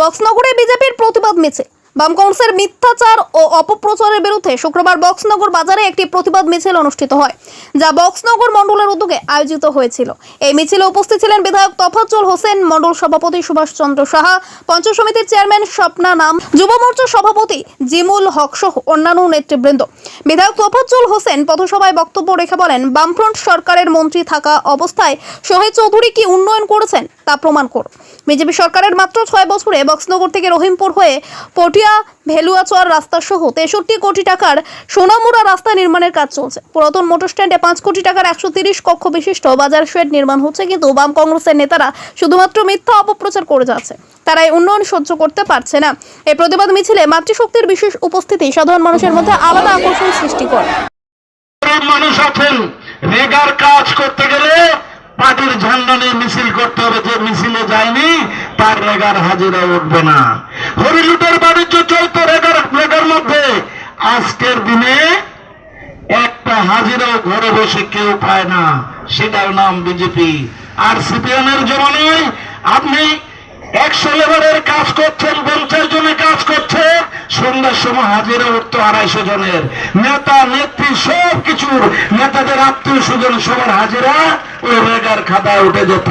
বক্সনগরে বিজেপির প্রতিবাদ মিছিল। বাম কংগ্রেসের মিথ্যাচার ও অপপ্রচারের বিরুদ্ধে শুক্রবার বক্সনগর বাজারে একটি প্রতিবাদ মিছিল অনুষ্ঠিত হয়, যা বক্সনগর মণ্ডলের উদ্যোগে আয়োজিত হয়েছিল। এই মিছিলে উপস্থিত ছিলেন বিধায়ক তফাজ্জল হোসেন, মণ্ডল সভাপতি সুভাষ চন্দ্র সাহা পঞ্চ সমিতির চেয়ারম্যান স্বপ্না নাম, যুব মোর্চার সভাপতি জিমুল হক সহ অন্যান্য নেতৃবৃন্দ। বিধায়ক তফাজ্জল হোসেন পথসভায় বক্তব্য রেখে বলেন, বামফ্রন্ট সরকারের মন্ত্রী থাকা অবস্থায় সোহেদ চৌধুরী কি উন্নয়ন করেছেন? তা প্রমাণ করুন বিজেপি সরকারের মাত্র ছয় বছরে বক্সনগর থেকে রহিমপুর হয়ে পটিয়া ভেলুয়াচর রাস্তা সহ তেষট্টি কোটি টাকার সোনামুড়া রাস্তা নির্মাণের কাজ চলছে। পুরাতন মোটর স্ট্যান্ডে পাঁচ কোটি টাকার একশো তিরিশ কক্ষ বিশিষ্ট বাজার শেড নির্মাণ হচ্ছে, কিন্তু বাম কংগ্রেসের নেতারা শুধুমাত্র মিথ্যা অপপ্রচার করে যাচ্ছে। তারা এই উন্নয়ন সহ্য করতে পারছে না। এই প্রতিবাদ মিছিলে মাতৃশক্তির বিশেষ উপস্থিতি সাধারণ মানুষের মধ্যে আলাদা আকর্ষণ সৃষ্টি করে। মানুষ আছেন, রেগার কাজ করতে গেলে পার্টির ঝান্ডা নিয়ে মিছিল করতে হবে, যে মিছিলে যায়নি, তার রেগার হাজিরা উঠবে না। হরিলুটের বাণিজ্য চলতো রেগার রেগার মধ্যে। আজকের দিনে একটা হাজিরাও ঘরে বসে কেউ পায় না, সেটার নাম বিজেপি। আর সিপিএম এর জমানায় আপনি একশো লেবারের কাজ করছেন, পঞ্চাশ জনে সন্ধ্যার সময় হাজিরা উঠতো আড়াইশো জনের। নেতা, নেত্রী, সব কিছুর। নেতাদের আত্মীয় স্বজন সবার হাজিরা ওই রেগার খাতায় উঠে যেত।